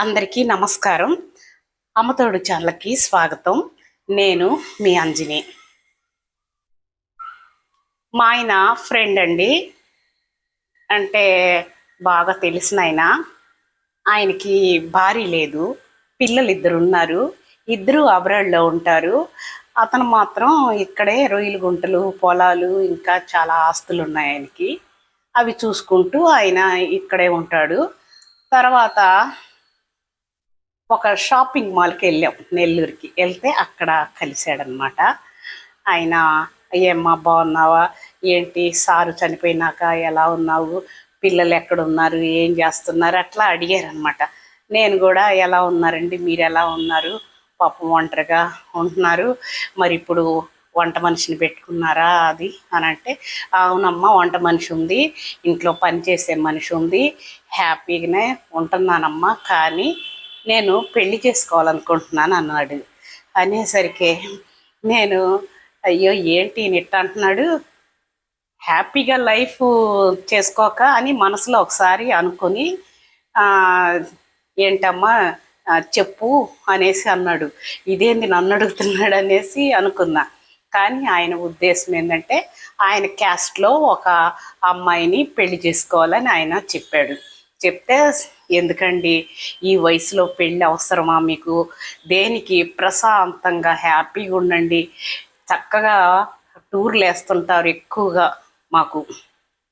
అందరికీ నమస్కారం. అమ్మతోడు ఛానల్కి స్వాగతం. నేను మీ అంజని. మా ఆయన ఫ్రెండ్ అండి. అంటే బాగా తెలిసిన ఆయన. ఆయనకి భారీ లేదు. పిల్లలు ఇద్దరు ఉన్నారు. ఇద్దరు అబ్రాడ్లో ఉంటారు. అతను మాత్రం ఇక్కడే రొయ్యలు గుంటలు పొలాలు ఇంకా చాలా ఆస్తులు ఉన్నాయి ఆయనకి. అవి చూసుకుంటూ ఆయన ఇక్కడే ఉంటాడు. తర్వాత ఒక షాపింగ్ మాల్కి వెళ్ళాం నెల్లూరుకి. వెళ్తే అక్కడ కలిశాడనమాట ఆయన ఏమ్మా బాగున్నావా? ఏంటి? సారు చనిపోయినాక ఎలా ఉన్నావు? పిల్లలు ఎక్కడున్నారు? ఏం చేస్తున్నారు? అట్లా అడిగారనమాట నేను కూడా ఎలా ఉన్నారండి? మీరు ఎలా ఉన్నారు? పాపం ఒంటరిగా ఉంటున్నారు. మరి ఇప్పుడు వంట మనిషిని పెట్టుకున్నారా అది? అని అంటే అవునమ్మా వంట మనిషి ఉంది. ఇంట్లో పని చేసే మనిషి ఉంది. హ్యాపీగానే ఉంటున్నానమ్మా. కానీ నేను పెళ్ళి చేసుకోవాలనుకుంటున్నాను అన్నాడు. అనేసరికి నేను అయ్యో ఏంటి నిట్ట అంటున్నాడు? హ్యాపీగా లైఫ్ చేసుకోక అని మనసులో ఒకసారి అనుకొని ఏంటమ్మా చెప్పు అనేసి అన్నాడు. ఇదేంది నన్ను అడుగుతున్నాడు అనేసి అనుకున్నా. కానీ ఆయన ఉద్దేశం ఏంటంటే ఆయన క్యాస్ట్లో ఒక అమ్మాయిని పెళ్ళి చేసుకోవాలని ఆయన చెప్పాడు. చెప్తే ఎందుకండి? ఈ వయసులో పెళ్ళి అవసరమా మీకు? దేనికి ప్రశాంతంగా హ్యాపీగా ఉండండి. చక్కగా టూర్లు వేస్తుంటారు ఎక్కువగా మాకు.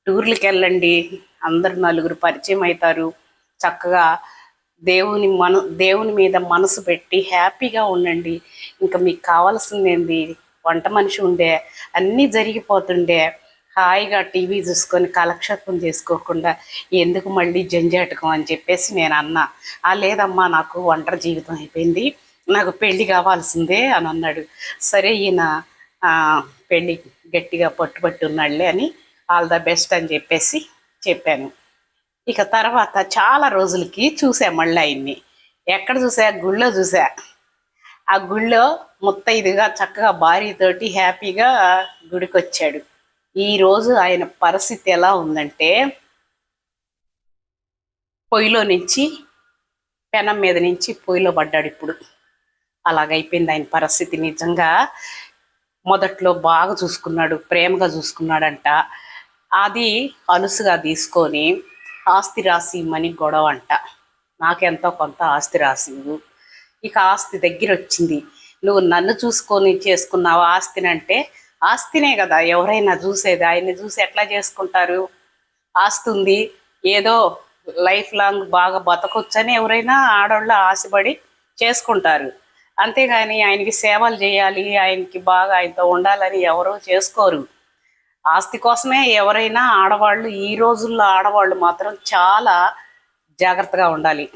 టూర్లకి వెళ్ళండి. అందరు నలుగురు పరిచయం అవుతారు. చక్కగా దేవుని మన దేవుని మీద మనసు పెట్టి హ్యాపీగా ఉండండి. ఇంకా మీకు కావాల్సింది ఏంది? వంట మనిషి ఉండే. అన్నీ జరిగిపోతుండే. హాయిగా టీవీ చూసుకొని కాలక్షేపం చేసుకోకుండా ఎందుకు మళ్ళీ జంజాటకం అని చెప్పేసి నేను అన్నా. ఆ లేదమ్మా నాకు ఒంటరి జీవితం అయిపోయింది. నాకు పెళ్ళి కావాల్సిందే అని అన్నాడు. సరే ఈయన పెళ్ళి గట్టిగా పట్టుబట్టి ఉన్నాడులే అని ఆల్ ద బెస్ట్ అని చెప్పేసి చెప్పాను. ఇక తర్వాత చాలా రోజులకి చూసా మళ్ళీ ఆయన్ని. ఎక్కడ చూసా? గుళ్ళో చూసా. ఆ గుళ్ళో ముత్తైదుగా చక్కగా భార్యతోటి హ్యాపీగా గుడికి ఈరోజు ఈ రోజు ఆయన పరిస్థితి ఎలా ఉందంటే పొయ్యిలో నుంచి పెనం మీద నుంచి పొయ్యిలో పడ్డాడు ఇప్పుడు. అలాగైపోయింది ఆయన పరిస్థితి. నిజంగా మొదట్లో బాగా చూసుకున్నాడు ప్రేమగా చూసుకున్నాడంట. అది అలుసుగా తీసుకొని ఆస్తి రాసి ఇమ్మని గొడవ అంట. నాకెంతో కొంత ఆస్తి రాసి ఇక ఆస్తి దగ్గర వచ్చింది. నువ్వు నన్ను చూసుకొని చేసుకున్నావు ఆస్తిని అంటే ఆస్తినే కదా ఎవరైనా చూసేది ఆయన్ని చూసి ఎట్లా చేసుకుంటారు? ఆస్తుంది. ఏదో లైఫ్ లాంగ్ బాగా బతకొచ్చని ఎవరైనా ఆడవాళ్ళు ఆశపడి చేసుకుంటారు. అంతేగాని ఆయనకి సేవలు చేయాలి ఆయనకి బాగా ఆయనతో ఉండాలని ఎవరూ చేసుకోరు. ఆస్తి కోసమే ఎవరైనా ఆడవాళ్ళు ఈ రోజుల్లో ఆడవాళ్ళు మాత్రం చాలా జాగ్రత్తగా ఉండాలి.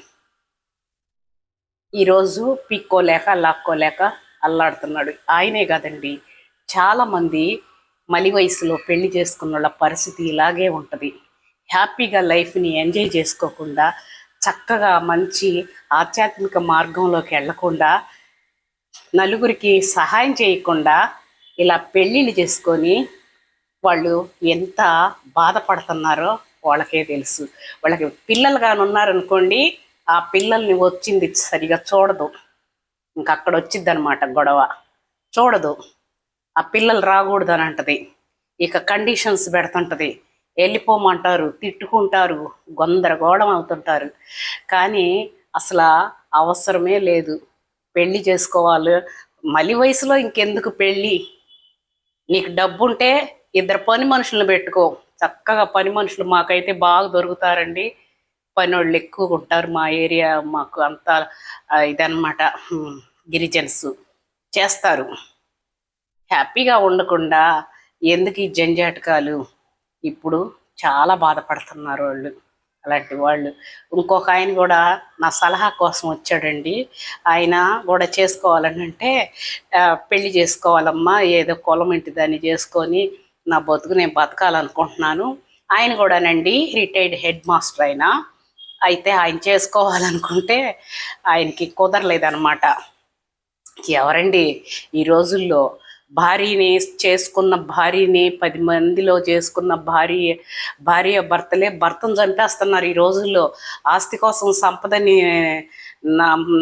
ఈరోజు పిక్కోలేక లాక్కోలేక అల్లాడుతున్నాడు. ఆయనే కదండి. చాలామంది మలి వయసులో పెళ్ళి చేసుకున్న వాళ్ళ పరిస్థితి ఇలాగే ఉంటుంది. హ్యాపీగా లైఫ్ని ఎంజాయ్ చేసుకోకుండా చక్కగా మంచి ఆధ్యాత్మిక మార్గంలోకి వెళ్ళకుండా నలుగురికి సహాయం చేయకుండా ఇలా పెళ్ళిళ్ళు చేసుకొని వాళ్ళు ఎంత బాధపడుతున్నారో వాళ్ళకే తెలుసు. వాళ్ళకి పిల్లలు కానీ ఉన్నారనుకోండి ఆ పిల్లల్ని వచ్చింది సరిగా చూడదు. ఇంక అక్కడ వచ్చిందనమాట గొడవ. చూడదు. ఆ పిల్లలు రాకూడదు అని అంటది ఇక కండిషన్స్ పెడుతుంటది. వెళ్ళిపోమంటారు తిట్టుకుంటారు గందరగోళం అవుతుంటారు. కానీ అసలు అవసరమే లేదు. పెళ్ళి చేసుకోవాలి. మలి వయసులో ఇంకెందుకు పెళ్ళి నీకు డబ్బు ఉంటే ఇద్దరు పని మనుషులను పెట్టుకో. చక్కగా పని మనుషులు మాకైతే బాగా దొరుకుతారండి. పని వాళ్ళు ఎక్కువ ఉంటారు మా ఏరియా మాకు అంతా ఇదన్నమాట. గిరిజన్స్ చేస్తారు. హ్యాపీగా ఉండకుండా ఎందుకు ఈ జంజాటకాలు? ఇప్పుడు చాలా బాధపడుతున్నారు వాళ్ళు అలాంటి వాళ్ళు. ఇంకొక ఆయన కూడా నా సలహా కోసం వచ్చాడండి. ఆయన కూడా చేసుకోవాలని అంటే పెళ్ళి చేసుకోవాలమ్మా ఏదో కులం ఇంటి దాన్ని చేసుకొని నా బతుకు నేను బతకాలనుకుంటున్నాను. ఆయన కూడానండి రిటైర్డ్ హెడ్ మాస్టర్ ఆయన. అయితే ఆయన చేసుకోవాలనుకుంటే ఆయనకి కుదరలేదన్నమాట. ఎవరండి ఈ రోజుల్లో భార్యని చేసుకున్న భార్యని పది మందిలో చేసుకున్న భార్య భార్య భర్తలే భర్తను చంపేస్తున్నారు ఈ రోజుల్లో. ఆస్తి కోసం సంపదని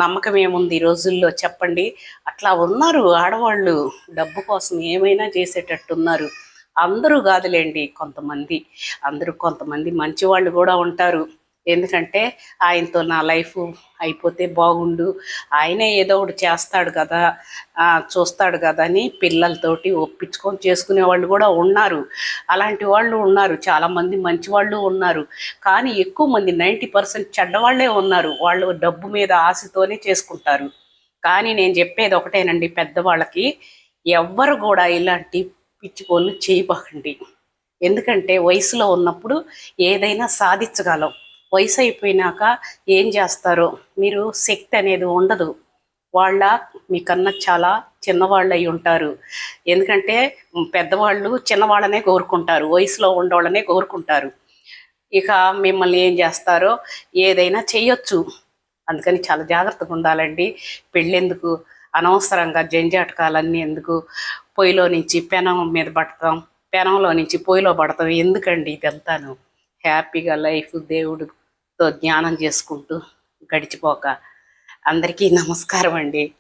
నమ్మకం ఏముంది ఈ రోజుల్లో చెప్పండి. అట్లా ఉన్నారు ఆడవాళ్ళు. డబ్బు కోసం ఏమైనా చేసేటట్టు ఉన్నారు అందరూ కాదులేండి కొంతమంది. అందరూ కొంతమంది మంచి వాళ్ళు కూడా ఉంటారు. ఎందుకంటే ఆయనతో నా లైఫ్ అయిపోతే బాగుండు. ఆయనే ఏదో ఒకటి చేస్తాడు కదా చూస్తాడు కదా అని పిల్లలతోటి ఒప్పించుకొని చేసుకునే వాళ్ళు కూడా ఉన్నారు. అలాంటి వాళ్ళు ఉన్నారు చాలామంది మంచి వాళ్ళు ఉన్నారు. కానీ ఎక్కువ మంది నైంటీ పర్సెంట్ చెడ్డవాళ్ళే ఉన్నారు. వాళ్ళు డబ్బు మీద ఆశతోనే చేసుకుంటారు. కానీ నేను చెప్పేది ఒకటేనండి పెద్దవాళ్ళకి ఎవ్వరు కూడా ఇలాంటి పిచ్చిపోళ్ళు పనులు చేయబాకండి. ఎందుకంటే వయసులో ఉన్నప్పుడు ఏదైనా సాధించగలం. వయసు అయిపోయినాక ఏం చేస్తారో? మీరు శక్తి అనేది ఉండదు. వాళ్ళ మీకన్నా చాలా చిన్నవాళ్ళు అయి ఉంటారు. ఎందుకంటే పెద్దవాళ్ళు చిన్నవాళ్ళనే కోరుకుంటారు. వయసులో ఉండవాళ్ళనే కోరుకుంటారు. ఇక మిమ్మల్ని ఏం చేస్తారో ఏదైనా చేయొచ్చు. అందుకని చాలా జాగ్రత్తగా ఉండాలండి. పెళ్ళెందుకు? అనవసరంగా జంజాటకాలన్నీ ఎందుకు? పొయ్యిలో నుంచి పెనం మీద పడతాం. పెనంలో నుంచి పొయ్యిలో పడతాం. ఎందుకండి ఇదంతాను? హ్యాపీగా లైఫ్ దేవుడు జ్ఞానం చేసుకుంటూ గడిచిపోక అందరికీ నమస్కారం అండి.